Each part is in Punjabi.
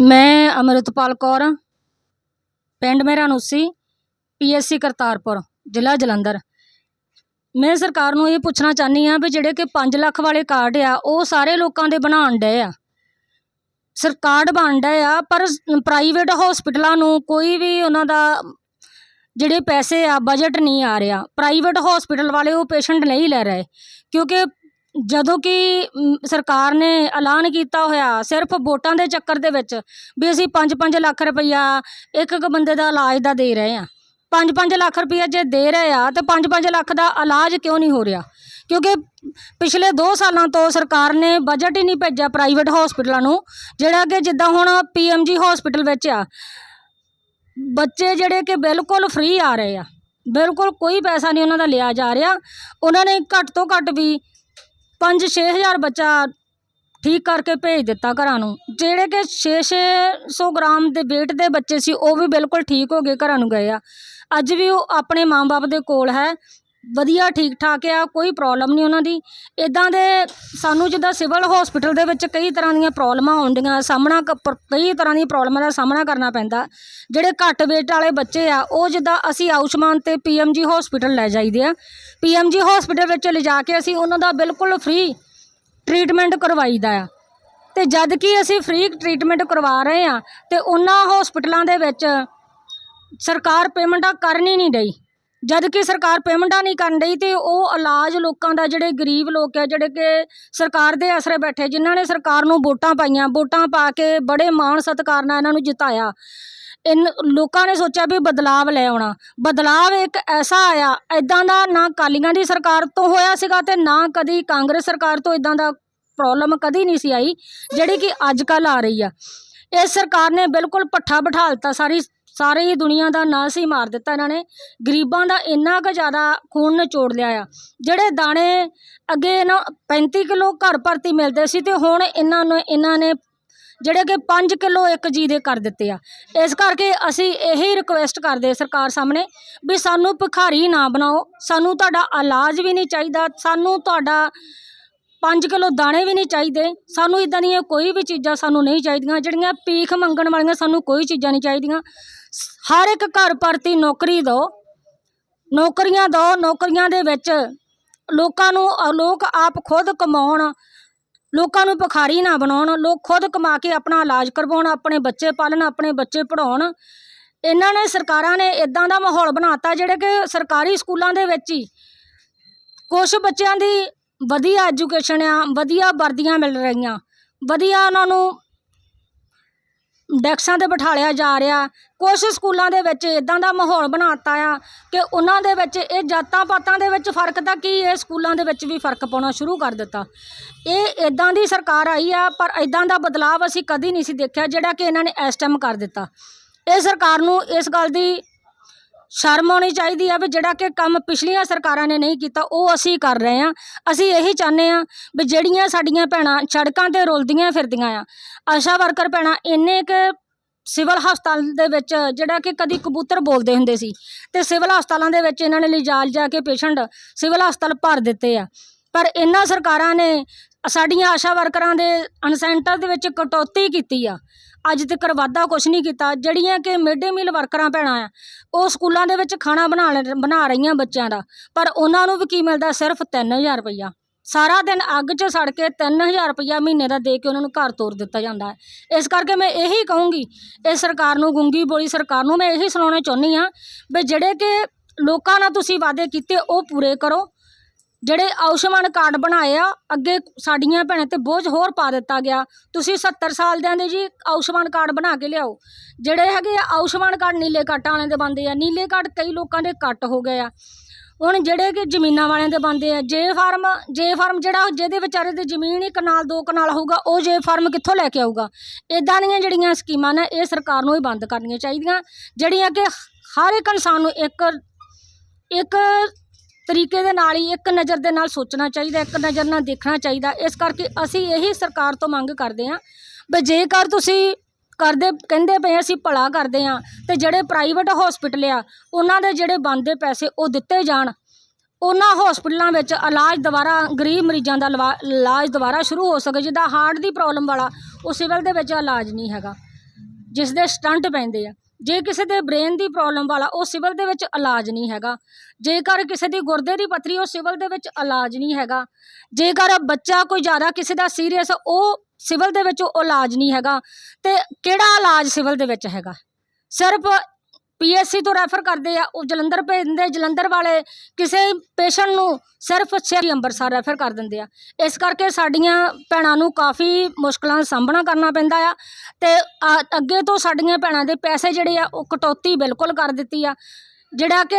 ਮੈਂ ਅੰਮ੍ਰਿਤਪਾਲ ਕੌਰ ਹਾਂ ਪਿੰਡ ਮੇਰਾ ਨੂਸੀ ਪੀਐਸਸੀ ਕਰਤਾਰਪੁਰ, ਜ਼ਿਲ੍ਹਾ ਜਲੰਧਰ। ਮੈਂ ਸਰਕਾਰ ਨੂੰ ਇਹ ਪੁੱਛਣਾ ਚਾਹੁੰਦੀ ਹਾਂ ਵੀ ਜਿਹੜੇ ਕਿ 5 ਲੱਖ ਵਾਲੇ ਕਾਰਡ ਆ, ਉਹ ਸਾਰੇ ਲੋਕਾਂ ਦੇ ਬਣਾਉਣ ਡਏ ਆ। ਸਰ, ਕਾਰਡ ਬਣ ਡਏ ਆ, ਪਰ ਪ੍ਰਾਈਵੇਟ ਹਸਪੀਟਲਾਂ ਨੂੰ ਕੋਈ ਵੀ ਉਹਨਾਂ ਦਾ ਜਿਹੜੇ ਪੈਸੇ ਆ, ਬਜਟ ਨਹੀਂ ਆ ਰਿਹਾ। ਪ੍ਰਾਈਵੇਟ ਹਸਪੀਟਲ ਵਾਲੇ ਉਹ ਪੇਸ਼ੈਂਟ ਨਹੀਂ ਲੈ ਰਹੇ, ਕਿਉਂਕਿ ਜਦੋਂ ਕਿ ਸਰਕਾਰ ਨੇ ਐਲਾਨ ਕੀਤਾ ਹੋਇਆ ਸਿਰਫ ਵੋਟਾਂ ਦੇ ਚੱਕਰ ਦੇ ਵਿੱਚ ਵੀ ਅਸੀਂ 5-5 ਲੱਖ ਰੁਪਈਆ ਇੱਕ ਇੱਕ ਬੰਦੇ ਦਾ ਇਲਾਜ ਦਾ ਦੇ ਰਹੇ ਹਾਂ। ਪੰਜ ਪੰਜ ਲੱਖ ਰੁਪਈਆ ਜੇ ਦੇ ਰਹੇ ਆ, ਤਾਂ ਪੰਜ ਪੰਜ ਲੱਖ ਦਾ ਇਲਾਜ ਕਿਉਂ ਨਹੀਂ ਹੋ ਰਿਹਾ? ਕਿਉਂਕਿ ਪਿਛਲੇ 2 ਸਾਲਾਂ ਤੋਂ ਸਰਕਾਰ ਨੇ ਬਜਟ ਹੀ ਨਹੀਂ ਭੇਜਿਆ ਪ੍ਰਾਈਵੇਟ ਹਸਪੀਟਲਾਂ ਨੂੰ, ਜਿਹੜਾ ਕਿ ਜਿੱਦਾਂ ਹੁਣ ਪੀਐਮਜੀ ਹਸਪੀਟਲ ਵਿੱਚ ਆ। ਬੱਚੇ ਜਿਹੜੇ ਕਿ ਬਿਲਕੁਲ ਫ੍ਰੀ ਆ ਰਹੇ ਆ, ਬਿਲਕੁਲ ਕੋਈ ਪੈਸਾ ਨਹੀਂ ਉਹਨਾਂ ਦਾ ਲਿਆ ਜਾ ਰਿਹਾ। ਉਹਨਾਂ ਨੇ ਘੱਟ ਤੋਂ ਘੱਟ ਵੀ 5-6 ਹਜ਼ਾਰ ਬੱਚਾ ਠੀਕ ਕਰਕੇ ਭੇਜ ਦਿੱਤਾ ਘਰਾਂ ਨੂੰ। ਜਿਹੜੇ ਕਿ 6-600 ਗ੍ਰਾਮ ਦੇ weight ਦੇ ਬੱਚੇ ਸੀ, ਉਹ ਵੀ ਬਿਲਕੁਲ ਠੀਕ ਹੋ ਗਏ ਘਰਾਂ ਨੂੰ ਗਏ ਆ। ਅੱਜ ਵੀ ਉਹ ਆਪਣੇ ਮਾਂ-ਬਾਪ ਦੇ ਕੋਲ ਹੈ। ਵਧੀਆ ਠੀਕ ਠਾਕ ਆ, ਕੋਈ ਪ੍ਰੋਬਲਮ ਨਹੀਂ ਉਹਨਾਂ ਦੀ। ਇਦਾਂ ਦੇ ਸਾਨੂੰ ਜਿੱਦਾਂ ਸਿਵਲ ਹਸਪੀਟਲ ਦੇ ਵਿੱਚ ਕਈ ਤਰ੍ਹਾਂ ਦੀਆਂ ਪ੍ਰੋਬਲਮਾਂ ਆਉਂਦੀਆਂ, ਸਾਹਮਣਾ ਕ- ਪ- ਕਈ ਤਰ੍ਹਾਂ ਦੀਆਂ ਪ੍ਰੋਬਲਮਾਂ ਦਾ ਸਾਹਮਣਾ ਕਰਨਾ ਪੈਂਦਾ। ਜਿਹੜੇ ਘੱਟ weight ਵਾਲੇ ਬੱਚੇ ਆ, ਉਹ ਜਿੱਦਾਂ ਅਸੀਂ ਆਯੁਸ਼ਮਾਨ ਤੇ ਪੀਐਮਜੀ ਹਸਪੀਟਲ ਲੈ ਜਾਈਦੇ ਆ। ਪੀਐਮਜੀ ਹਸਪੀਟਲ ਵਿੱਚ ਲਿਜਾ ਕੇ ਅਸੀਂ ਉਹਨਾਂ ਦਾ ਬਿਲਕੁਲ ਫ੍ਰੀ ਟ੍ਰੀਟਮੈਂਟ ਕਰਵਾਈਦਾ ਆ। ਤੇ ਜਦ ਕਿ ਅਸੀਂ ਫ੍ਰੀ ਟ੍ਰੀਟਮੈਂਟ ਕਰਵਾ ਰਹੇ ਆ, ਤੇ ਉਹਨਾਂ ਹਸਪੀਟਲਾਂ ਦੇ ਵਿੱਚ ਸਰਕਾਰ ਪੇਮੈਂਟਾਂ ਕਰਨ ਹੀ ਨਹੀਂ ਡਈ। ਜਦ ਕਿ ਸਰਕਾਰ ਪੇਮੈਂਟਾਂ ਨਹੀਂ ਕਰਨ ਡਈ ਤੇ ਉਹ ਇਲਾਜ ਲੋਕਾਂ ਦਾ, ਜਿਹੜੇ ਗਰੀਬ ਲੋਕ ਆ, ਜਿਹੜੇ ਕਿ ਸਰਕਾਰ ਦੇ ਆਸਰੇ ਬੈਠੇ, ਜਿਨ੍ਹਾਂ ਨੇ ਸਰਕਾਰ ਨੂੰ ਵੋਟਾਂ ਪਾਈਆਂ, ਵੋਟਾਂ ਪਾ ਕੇ ਬੜੇ ਮਾਣ ਸਤਿਕਾਰ ਨਾਲ ਇਹਨਾਂ ਨੂੰ ਜਿਤਾਇਆ। ਇਨ, ਲੋਕਾਂ ਨੇ ਸੋਚਿਆ ਵੀ ਬਦਲਾਵ ਲੈ ਆਉਣਾ। ਬਦਲਾਵ ਇੱਕ ਐਸਾ ਆਇਆ ਐਦਾਂ ਦਾ ਨਾ ਕਾਲੀਆਂ ਦੀ ਸਰਕਾਰ ਤੋਂ ਹੋਇਆ ਸੀਗਾ ਤੇ ਨਾ ਕਦੀ ਕਾਂਗਰਸ ਸਰਕਾਰ ਤੋਂ ਇਦਾਂ ਦਾ ਪ੍ਰੋਬਲਮ ਕਦੀ ਨਹੀਂ ਸੀ ਆਈ, ਜਿਹੜੀ ਕਿ ਅੱਜ ਕੱਲ ਆ ਰਹੀ ਆ। ਇਸ ਸਰਕਾਰ ਨੇ ਬਿਲਕੁਲ ਪੱਠਾ ਬਿਠਾ ਦਿੱਤਾ ਸਾਰੀ ਸਾਰੀ ਦੁਨੀਆ ਦਾ ਨਾਸ ਹੀ ਮਾਰ ਦਿੱਤਾ ਇਹਨਾਂ ਨੇ। ਗਰੀਬਾਂ ਦਾ ਇੰਨਾ ਕੁ ਜ਼ਿਆਦਾ ਖੂਨ ਨਿਚੋੜ ਲਿਆ ਆ। ਜਿਹੜੇ ਦਾਣੇ ਅੱਗੇ ਇਹਨਾਂ 35 ਕਿਲੋ ਘਰ ਭਰਤੀ ਮਿਲਦੇ ਸੀ ਤੇ ਹੁਣ ਇਹਨਾਂ ਨੂੰ ਇਹਨਾਂ ਨੇ ਜਿਹੜੇ ਕਿ 5 ਕਿਲੋ ਇੱਕ ਜੀ ਦੇ ਕਰ ਦਿੱਤੇ ਆ। ਇਸ ਕਰਕੇ ਅਸੀਂ ਇਹੀ ਰਿਕੁਐਸਟ ਕਰਦੇ ਸਰਕਾਰ ਸਾਹਮਣੇ ਵੀ ਸਾਨੂੰ ਭਿਖਾਰੀ ਨਾ ਬਣਾਓ। ਸਾਨੂੰ ਤੁਹਾਡਾ ਇਲਾਜ ਵੀ ਨਹੀਂ ਚਾਹੀਦਾ। ਸਾਨੂੰ ਤੁਹਾਡਾ 5 ਕਿਲੋ ਦਾਣੇ ਵੀ ਨਹੀਂ ਚਾਹੀਦੇ। ਸਾਨੂੰ ਇਦਾਂ ਦੀਆਂ ਕੋਈ ਵੀ ਚੀਜ਼ਾਂ ਸਾਨੂੰ ਨਹੀਂ ਚਾਹੀਦੀਆਂ। ਜਿਹੜੀਆਂ ਭੀਖ ਮੰਗਣ ਵਾਲੀਆਂ ਸਾਨੂੰ ਕੋਈ ਚੀਜ਼ਾਂ ਨਹੀਂ ਚਾਹੀਦੀਆਂ। ਹਰ ਇੱਕ ਘਰ ਪਰਤੀ ਨੌਕਰੀ ਦਿਓ ਨੌਕਰੀਆਂ ਦਿਓ ਨੌਕਰੀਆਂ ਦੇ ਵਿੱਚ ਲੋਕਾਂ ਨੂੰ ਲੋਕ ਆਪ ਖੁਦ ਕਮਾਉਣ। ਲੋਕਾਂ ਨੂੰ ਭਿਖਾਰੀ ਨਾ ਬਣਾਉਣ। ਲੋਕ ਖੁਦ ਕਮਾ ਕੇ ਆਪਣਾ ਇਲਾਜ ਕਰਵਾਉਣ, ਆਪਣੇ ਬੱਚੇ ਪਾਲਣ, ਆਪਣੇ ਬੱਚੇ ਪੜਾਉਣ ਇਹਨਾਂ ਨੇ, ਸਰਕਾਰਾਂ ਨੇ ਇਦਾਂ ਦਾ ਮਾਹੌਲ ਬਣਾਤਾ, ਜਿਹੜੇ ਕਿ ਸਰਕਾਰੀ ਸਕੂਲਾਂ ਦੇ ਵਿੱਚ ਹੀ ਕੁਝ ਬੱਚਿਆਂ ਦੀ ਵਧੀਆ ਐਜੂਕੇਸ਼ਨ ਆ, ਵਧੀਆ ਵਰਦੀਆਂ ਮਿਲ ਰਹੀਆਂ। ਵਧੀਆ ਉਹਨਾਂ ਨੂੰ ਡੈਕਸਾਂ ਤੇ ਬਿਠਾਲਿਆ ਜਾ ਰਿਹਾ। ਕੁਛ ਸਕੂਲਾਂ ਦੇ ਵਿੱਚ ਇੱਦਾਂ ਦਾ ਮਾਹੌਲ ਬਣਾ ਬਣਾਤਾ ਆ ਕਿ ਉਹਨਾਂ ਦੇ ਵਿੱਚ ਇਹ ਜਾਤਾਂ ਪਾਤਾਂ ਦੇ ਵਿੱਚ ਫ਼ਰਕ ਤਾਂ ਕੀ, ਇਹ ਸਕੂਲਾਂ ਦੇ ਵਿੱਚ ਵੀ ਫ਼ਰਕ ਪਾਉਣਾ ਸ਼ੁਰੂ ਕਰ ਦਿੱਤਾ। ਇਹ ਇੱਦਾਂ ਦੀ ਸਰਕਾਰ ਆਈ ਆ, ਪਰ ਇੱਦਾਂ ਦਾ ਬਦਲਾਵ ਅਸੀਂ ਕਦੀ ਨਹੀਂ ਸੀ ਦੇਖਿਆ ਜਿਹੜਾ ਕਿ ਇਹਨਾਂ ਨੇ ਇਸ ਟਾਈਮ ਕਰ ਦਿੱਤਾ। ਇਹ ਸਰਕਾਰ ਨੂੰ ਇਸ ਗੱਲ ਦੀ ਸ਼ਰਮ ਆਉਣੀ ਚਾਹੀਦੀ ਆ ਵੀ ਜਿਹੜਾ ਕਿ ਕੰਮ ਪਿਛਲੀਆਂ ਸਰਕਾਰਾਂ ਨੇ ਨਹੀਂ ਕੀਤਾ, ਉਹ ਅਸੀਂ ਕਰ ਰਹੇ ਆ ਅਸੀਂ ਇਹੀ ਚਾਹੁੰਦੇ ਆ ਵੀ ਜਿਹੜੀਆਂ ਸਾਡੀਆਂ ਭੈਣਾਂ ਸੜਕਾਂ ਤੇ ਰੁਲਦੀਆਂ ਫਿਰਦੀਆਂ ਆ, ਆਸ਼ਾ ਵਰਕਰ ਭੈਣਾਂ, ਇੰਨੇ ਕੁ ਸਿਵਲ ਹਸਪਤਾਲ ਦੇ ਵਿੱਚ ਜਿਹੜਾ ਕਿ ਕਦੀ ਕਬੂਤਰ ਬੋਲਦੇ ਹੁੰਦੇ ਸੀ ਤੇ ਸਿਵਲ ਹਸਪਤਾਲਾਂ ਦੇ ਵਿੱਚ ਇਹਨਾਂ ਨੇ ਲਿਜਾ ਲਿਜਾ ਕੇ ਪੇਸ਼ੈਂਟ ਸਿਵਲ ਹਸਪਤਾਲ ਭਰ ਦਿੱਤੇ ਆ। ਪਰ ਇਹਨਾਂ ਸਰਕਾਰਾਂ ਨੇ ਸਾਡੀਆਂ ਆਸ਼ਾ ਵਰਕਰਾਂ ਦੇ ਅਨਸੈਂਟਰ ਦੇ ਵਿੱਚ ਕਟੌਤੀ ਕੀਤੀ ਆ। ਅੱਜ ਤੱਕ ਵਾਧਾ ਕੁਛ ਨਹੀਂ ਕੀਤਾ। ਜਿਹੜੀਆਂ ਕਿ ਮਿਡ ਡੇ ਮੀਲ ਵਰਕਰਾਂ ਭੈਣਾਂ ਆ, ਉਹ ਸਕੂਲਾਂ ਦੇ ਵਿੱਚ ਖਾਣਾ ਬਣਾ ਲੈ- ਬਣਾ ਰਹੀਆਂ ਬੱਚਿਆਂ ਦਾ। ਪਰ ਉਹਨਾਂ ਨੂੰ ਵੀ ਕੀ ਮਿਲਦਾ? ਸਿਰਫ 3000 ਰੁਪਈਆ। ਸਾਰਾ ਦਿਨ ਅੱਗ 'ਚ ਸੜ ਕੇ 3000 ਰੁਪਈਆ ਮਹੀਨੇ ਦਾ ਦੇ ਕੇ ਉਹਨਾਂ ਨੂੰ ਘਰ ਤੋਰ ਦਿੱਤਾ ਜਾਂਦਾ ਹੈ। ਇਸ ਕਰਕੇ ਮੈਂ ਇਹੀ ਕਹੂੰਗੀ, ਇਹ ਸਰਕਾਰ ਨੂੰ ਗੁੰਗੀ ਬੋਲੀ ਸਰਕਾਰ ਨੂੰ ਮੈਂ ਇਹੀ ਸੁਣਾਉਣਾ ਚਾਹੁੰਦੀ ਆ ਵੀ ਜਿਹੜੇ ਕਿ ਲੋਕਾਂ ਨਾਲ ਤੁਸੀਂ ਵਾਅਦੇ ਕੀਤੇ, ਉਹ ਪੂਰੇ ਕਰੋ। ਜਿਹੜੇ ਆਯੁਸ਼ਮਾਨ ਕਾਰਡ ਬਣਾਏ ਆ, ਅੱਗੇ ਸਾਡੀਆਂ ਭੈਣਾਂ ਤੇ ਬੋਝ ਹੋਰ ਪਾ ਦਿੱਤਾ ਗਿਆ। ਤੁਸੀਂ 70 ਸਾਲ ਦਿਆਂ ਦੇ ਜੀ ਆਯੁਸ਼ਮਾਨ ਕਾਰਡ ਬਣਾ ਕੇ ਲਿਆਓ। ਜਿਹੜੇ ਹੈਗੇ ਆ ਆਯੁਸ਼ਮਾਨ ਕਾਰਡ ਨੀਲੇ ਕਾਟਾਂ ਵਾਲਿਆਂ ਦੇ ਬਣਦੇ ਆ। ਨੀਲੇ ਕਾਰਡ ਕਈ ਲੋਕਾਂ ਦੇ ਕੱਟ ਹੋ ਗਏ ਆ। ਹੁਣ ਜਿਹੜੇ ਕਿ ਜ਼ਮੀਨਾਂ ਵਾਲਿਆਂ ਦੇ ਬਣਦੇ ਆ, ਜੇ ਫਾਰਮ ਜੇ ਫਾਰਮ ਜਿਹੜਾ ਜਿਹਦੇ ਵਿਚਾਰੇ ਦੀ ਜ਼ਮੀਨ ਹੀ ਕਨਾਲ ਦੋ ਕਨਾਲ ਹੋਊਗਾ, ਉਹ ਜੇ ਫਾਰਮ ਕਿੱਥੋਂ ਲੈ ਕੇ ਆਊਗਾ? ਇਦਾਂ ਦੀਆਂ ਜਿਹੜੀਆਂ ਸਕੀਮਾਂ ਨੇ, ਇਹ ਸਰਕਾਰ ਨੂੰ ਹੀ ਬੰਦ ਕਰਨੀਆਂ ਚਾਹੀਦੀਆਂ। ਜਿਹੜੀਆਂ ਕਿ ਹਰ ਇੱਕ ਇਨਸਾਨ ਨੂੰ ਇੱਕ ਇੱਕ ਤਰੀਕੇ ਦੇ ਨਾਲ ਹੀ ਇੱਕ ਨਜ਼ਰ ਦੇ ਨਾਲ ਸੋਚਣਾ ਚਾਹੀਦਾ, ਇੱਕ ਨਜ਼ਰ ਨਾਲ ਦੇਖਣਾ ਚਾਹੀਦਾ। ਇਸ ਕਰਕੇ ਅਸੀਂ ਇਹੀ ਸਰਕਾਰ ਤੋਂ ਮੰਗ ਕਰਦੇ ਹਾਂ ਵੀ ਜੇਕਰ ਤੁਸੀਂ ਕਰਦੇ, ਕਹਿੰਦੇ ਪਏ ਅਸੀਂ ਭਲਾ ਕਰਦੇ ਹਾਂ ਤੇ ਜਿਹੜੇ ਪ੍ਰਾਈਵੇਟ ਹਸਪੀਟਲ ਆ, ਉਹਨਾਂ ਦੇ ਜਿਹੜੇ ਬਣਦੇ ਪੈਸੇ ਉਹ ਦਿੱਤੇ ਜਾਣ। ਉਹਨਾਂ ਹਸਪੀਟਲਾਂ ਵਿੱਚ ਇਲਾਜ ਦੁਬਾਰਾ, ਗਰੀਬ ਮਰੀਜ਼ਾਂ ਦਾ ਲਵਾ- ਇਲਾਜ ਦੁਬਾਰਾ ਸ਼ੁਰੂ ਹੋ ਸਕੇ ਜਿੱਦਾਂ ਹਾਰਟ ਦੀ ਪ੍ਰੋਬਲਮ ਵਾਲਾ, ਉਹ ਸਿਵਲ ਦੇ ਵਿੱਚ ਇਲਾਜ ਨਹੀਂ ਹੈਗਾ। ਜਿਸ ਦੇ ਸਟੰਟ ਪੈਂਦੇ ਆ। ਜੇ ਕਿਸੇ ਦੇ ਬ੍ਰੇਨ ਦੀ ਪ੍ਰੋਬਲਮ ਵਾਲਾ ਉਹ ਸਿਵਲ ਦੇ ਵਿੱਚ ਇਲਾਜ ਨਹੀਂ ਹੈਗਾ, ਜੇਕਰ ਕਿਸੇ ਦੀ ਗੁਰਦੇ ਦੀ ਪੱਥਰੀ ਉਹ ਸਿਵਲ ਦੇ ਵਿੱਚ ਇਲਾਜ ਨਹੀਂ ਹੈਗਾ, ਜੇਕਰ ਬੱਚਾ ਕੋਈ ਜ਼ਿਆਦਾ ਕਿਸੇ ਦਾ ਸੀਰੀਅਸ ਉਹ ਸਿਵਲ ਦੇ ਵਿੱਚ ਉਹ ਇਲਾਜ ਨਹੀਂ ਹੈਗਾ, ਤੇ ਕਿਹੜਾ ਇਲਾਜ ਸਿਵਲ ਦੇ ਵਿੱਚ ਹੈਗਾ? ਸਿਰਫ ਪੀਐਸਸੀ ਤੋਂ ਰੈਫਰ ਕਰਦੇ ਆ, ਉਹ ਜਲੰਧਰ ਭੇਜ ਦਿੰਦੇ ਜਲੰਧਰ ਵਾਲੇ ਕਿਸੇ ਪੇਸ਼ੈਂਟ ਨੂੰ ਸਿਰਫ ਸ਼੍ਰੀ ਅੰਮ੍ਰਿਤਸਰ ਰੈਫਰ ਕਰ ਦਿੰਦੇ ਆ। ਇਸ ਕਰਕੇ ਸਾਡੀਆਂ ਭੈਣਾਂ ਨੂੰ ਕਾਫੀ ਮੁਸ਼ਕਲਾਂ ਦਾ ਸਾਹਮਣਾ ਕਰਨਾ ਪੈਂਦਾ ਆ ਤੇ ਅੱਗੇ ਤੋਂ ਸਾਡੀਆਂ ਭੈਣਾਂ ਦੇ ਪੈਸੇ ਜਿਹੜੇ ਆ, ਉਹ ਕਟੌਤੀ ਬਿਲਕੁਲ ਕਰ ਦਿੱਤੀ ਆ। ਜਿਹੜਾ ਕਿ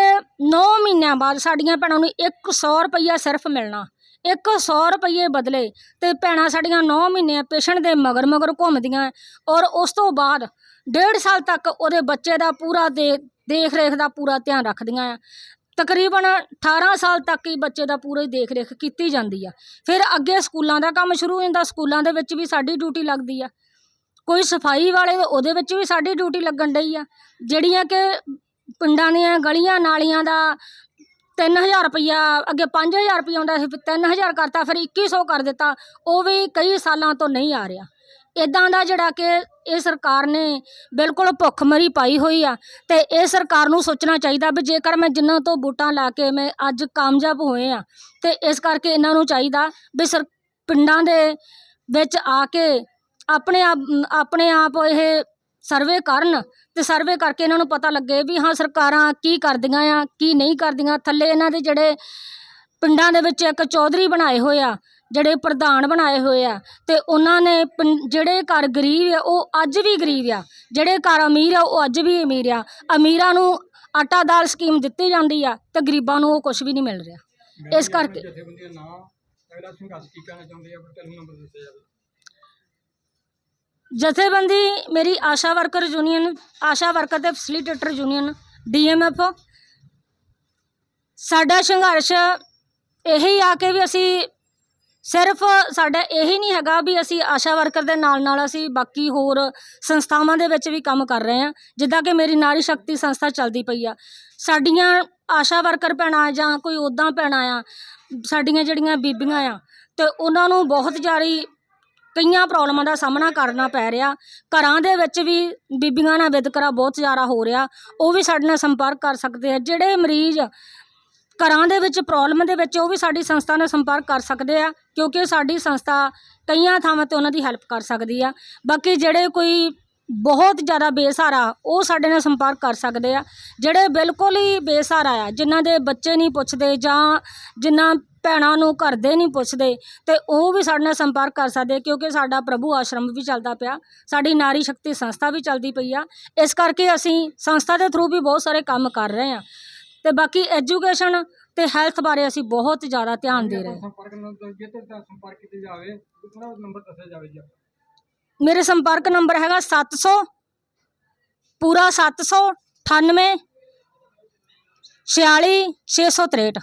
9 ਮਹੀਨਿਆਂ ਬਾਅਦ ਸਾਡੀਆਂ ਭੈਣਾਂ ਨੂੰ 100 ਰੁਪਈਆ ਸਿਰਫ ਮਿਲਣਾ। 100 ਰੁਪਏ ਬਦਲੇ ਤੇ ਭੈਣਾਂ ਸਾਡੀਆਂ 9 ਮਹੀਨੇ ਪੇਸ਼ੈਂਟ ਦੇ ਮਗਰ ਮਗਰ ਘੁੰਮਦੀਆਂ ਔਰ ਉਸ ਤੋਂ ਬਾਅਦ ਡੇਢ ਸਾਲ ਤੱਕ ਉਹਦੇ ਬੱਚੇ ਦਾ ਪੂਰਾ ਦੇ, ਦੇਖ ਰੇਖ ਦਾ ਪੂਰਾ ਧਿਆਨ ਰੱਖਦੀਆਂ ਆ ਤਕਰੀਬਨ 18 ਸਾਲ ਤੱਕ ਹੀ ਬੱਚੇ ਦਾ ਪੂਰੀ ਦੇਖ ਰੇਖ ਕੀਤੀ ਜਾਂਦੀ ਆ। ਫਿਰ ਅੱਗੇ ਸਕੂਲਾਂ ਦਾ ਕੰਮ ਸ਼ੁਰੂ ਹੋ ਜਾਂਦਾ, ਸਕੂਲਾਂ ਦੇ ਵਿੱਚ ਵੀ ਸਾਡੀ ਡਿਊਟੀ ਲੱਗਦੀ ਆ। ਕੋਈ ਸਫ਼ਾਈ ਵਾਲੇ ਉਹਦੇ ਵਿੱਚ ਵੀ ਸਾਡੀ ਡਿਊਟੀ ਲੱਗਣ ਡਈ ਆ। ਜਿਹੜੀਆਂ ਕਿ ਪਿੰਡਾਂ ਦੀਆਂ ਗਲੀਆਂ ਨਾਲੀਆਂ ਦਾ 3000 ਰੁਪਈਆ, ਅੱਗੇ 5000 ਰੁਪਈਆ ਆਉਂਦਾ ਸੀ, ਫਿਰ 3000 ਕਰਤਾ, ਫਿਰ 2100 ਕਰ ਦਿੱਤਾ। ਉਹ ਵੀ ਕਈ ਸਾਲਾਂ ਤੋਂ ਨਹੀਂ ਆ ਰਿਹਾ। ਇਦਾਂ ਦਾ ਜਿਹੜਾ ਕਿ ਇਹ ਸਰਕਾਰ ਨੇ ਬਿਲਕੁਲ ਭੁੱਖਮਰੀ ਪਾਈ ਹੋਈ ਆ ਤੇ ਇਹ ਸਰਕਾਰ ਨੂੰ ਸੋਚਣਾ ਚਾਹੀਦਾ ਵੀ ਜੇਕਰ ਮੈਂ ਜਿੰਨਾਂ ਤੋਂ ਬੂਟਾਂ ਲਾ ਕੇ ਮੈਂ ਅੱਜ ਕਾਮਯਾਬ ਹੋਏ ਆ ਤੇ ਇਸ ਕਰਕੇ ਇਹਨਾਂ ਨੂੰ ਚਾਹੀਦਾ ਵੀ ਸਰ ਪਿੰਡਾਂ ਦੇ ਵਿੱਚ ਆ ਕੇ ਆਪਣੇ ਆਪ ਆਪਣੇ ਆਪ ਇਹ ਸਰਵੇ ਕਰਨ ਤੇ ਸਰਵੇ ਕਰਕੇ ਇਹਨਾਂ ਨੂੰ ਪਤਾ ਲੱਗੇ ਵੀ ਹਾਂ ਸਰਕਾਰਾਂ ਕੀ ਕਰਦੀਆਂ ਆ ਕੀ ਨਹੀਂ ਕਰਦੀਆਂ। ਥੱਲੇ ਇਹਨਾਂ ਦੇ ਜਿਹੜੇ ਪਿੰਡਾਂ ਦੇ ਵਿੱਚ ਇੱਕ ਚੌਧਰੀ ਬਣਾਏ ਹੋਏ ਆ ਜਿਹੜੇ ਪ੍ਰਧਾਨ ਬਣਾਏ ਹੋਏ ਆ ਤੇ ਉਹਨਾਂ ਨੇ ਜਿਹੜੇ ਘਰ ਗਰੀਬ ਆ ਉਹ ਅੱਜ ਵੀ ਗਰੀਬ ਆ। ਜਿਹੜੇ ਘਰ ਅਮੀਰ ਆ ਉਹ ਅੱਜ ਵੀ ਅਮੀਰ ਆ। ਅਮੀਰਾਂ ਨੂੰ ਆਟਾ ਦਾਲ ਸਕੀਮ ਦਿੱਤੀ ਜਾਂਦੀ ਆ ਤੇ ਗਰੀਬਾਂ ਨੂੰ ਉਹ ਕੁਝ ਵੀ ਨਹੀਂ ਮਿਲ ਰਿਹਾ। ਇਸ ਕਰਕੇ ਜਥੇਬੰਦੀਆਂ ਨਾ ਅਗਲਾ ਸੰਘਰਸ਼ ਕੀ ਕਰਨਾ ਚਾਹੁੰਦੇ ਆ? ਫਿਰ ਨੰਬਰ ਦੱਸਿਆ ਜਾਵੇ। ਜਥੇਬੰਦੀ ਮੇਰੀ ASHA worker union, ASHA worker ਤੇ ਫੈਸਿਲੀਟੇਟਰ ਯੂਨੀਅਨ, ਡੀਐਮਐਫ। ਸਾਡਾ ਸੰਘਰਸ਼ ਇਹੀ ਆ ਕੇ ਵੀ ਅਸੀਂ ਸਿਰਫ ਸਾਡਾ ਇਹੀ ਨਹੀਂ ਹੈਗਾ ਵੀ ਅਸੀਂ ਆਸ਼ਾ ਵਰਕਰ ਦੇ ਨਾਲ ਨਾਲ ਅਸੀਂ ਬਾਕੀ ਹੋਰ ਸੰਸਥਾਵਾਂ ਦੇ ਵਿੱਚ ਵੀ ਕੰਮ ਕਰ ਰਹੇ ਹਾਂ, ਜਿੱਦਾਂ ਕਿ ਮੇਰੀ ਨਾਰੀ ਸ਼ਕਤੀ ਸੰਸਥਾ ਚੱਲਦੀ ਪਈ ਆ। ਸਾਡੀਆਂ ਆਸ਼ਾ ਵਰਕਰ ਭੈਣਾਂ ਜਾਂ ਕੋਈ ਉੱਦਾਂ ਭੈਣਾਂ ਆ, ਸਾਡੀਆਂ ਜਿਹੜੀਆਂ ਬੀਬੀਆਂ ਆ, ਤੇ ਉਹਨਾਂ ਨੂੰ ਬਹੁਤ ਜ਼ਿਆਦਾ ਕਈਆਂ ਪ੍ਰੋਬਲਮਾਂ ਦਾ ਸਾਹਮਣਾ ਕਰਨਾ ਪੈ ਰਿਹਾ। ਘਰਾਂ ਦੇ ਵਿੱਚ ਵੀ ਬੀਬੀਆਂ ਨਾਲ ਵਿਤਕਰਾ ਬਹੁਤ ਜ਼ਿਆਦਾ ਹੋ ਰਿਹਾ। ਉਹ ਵੀ ਸਾਡੇ ਨਾਲ ਸੰਪਰਕ ਕਰ ਸਕਦੇ ਆ। ਜਿਹੜੇ ਮਰੀਜ਼ ਘਰਾਂ ਦੇ ਵਿੱਚ ਪ੍ਰੋਬਲਮ ਦੇ ਵਿੱਚ, ਉਹ ਵੀ ਸਾਡੀ ਸੰਸਥਾ ਨਾਲ ਸੰਪਰਕ ਕਰ ਸਕਦੇ ਆ, ਕਿਉਂਕਿ ਸਾਡੀ ਸੰਸਥਾ ਕਈਆਂ ਥਾਵਾਂ ਤੇ ਉਹਨਾਂ ਦੀ ਹੈਲਪ ਕਰ ਸਕਦੀ ਆ। ਬਾਕੀ ਜਿਹੜੇ ਕੋਈ ਬਹੁਤ ਜ਼ਿਆਦਾ ਬੇਸਹਾਰਾ, ਉਹ ਸਾਡੇ ਨਾਲ ਸੰਪਰਕ ਕਰ ਸਕਦੇ ਆ। ਜਿਹੜੇ ਬਿਲਕੁਲ ਹੀ ਬੇਸਹਾਰਾ ਆ, ਜਿਨ੍ਹਾਂ ਦੇ ਬੱਚੇ ਨਹੀਂ ਪੁੱਛਦੇ ਜਾਂ ਜਿਨ੍ਹਾਂ ਭੈਣਾਂ ਨੂੰ ਘਰ ਦੇ ਨਹੀਂ ਪੁੱਛਦੇ ਤੇ ਉਹ ਵੀ ਸਾਡੇ ਨਾਲ ਸੰਪਰਕ ਕਰ ਸਕਦੇ ਕਿਉਂਕਿ ਸਾਡਾ ਪ੍ਰਭੂ ਆਸ਼ਰਮ ਵੀ ਚੱਲਦਾ ਪਿਆ ਸਾਡੀ ਨਾਰੀ ਸ਼ਕਤੀ ਸੰਸਥਾ ਵੀ ਚੱਲਦੀ ਪਈ ਆ। ਇਸ ਕਰਕੇ ਅਸੀਂ ਸੰਸਥਾ ਦੇ ਥਰੂ ਵੀ ਬਹੁਤ ਸਾਰੇ ਕੰਮ ਕਰ ਰਹੇ ਆ। ਤੇ ਬਾਕੀ ਐਜੂਕੇਸ਼ਨ ਤੇ ਹੈਲਥ ਬਾਰੇ ਅਸੀਂ ਬਹੁਤ ਜ਼ਿਆਦਾ ਧਿਆਨ ਦੇ ਰਹੇ ਹਾਂ। ਸੰਪਰਕ ਨੰਬਰ ਜੇ ਤੁਹਾਡਾ ਸੰਪਰਕ ਕੀਤਾ ਜਾਵੇ ਥੋੜਾ ਨੰਬਰ ਦੱਸਿਆ ਜਾਵੇ ਜੀ ਮੇਰੇ ਸੰਪਰਕ ਨੰਬਰ ਹੈਗਾ 700 ਪੂਰਾ 798 46 663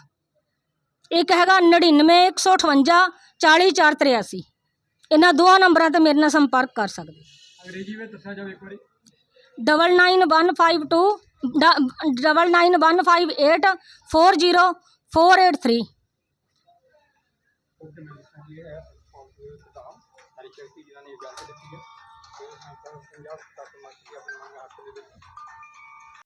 ਇੱਕ ਹੈਗਾ 99158 40483 ਇਹਨਾਂ ਦੋਹਾਂ ਨੰਬਰਾਂ ਤੇ ਮੇਰੇ ਨਾਲ ਸੰਪਰਕ ਕਰ ਸਕਦੇ ਅੰਗਰੇਜ਼ੀ ਵਿੱਚ ਦੱਸਿਆ ਜਾਵੇ ਇੱਕ ਵਾਰੀ। 99152 99158 40483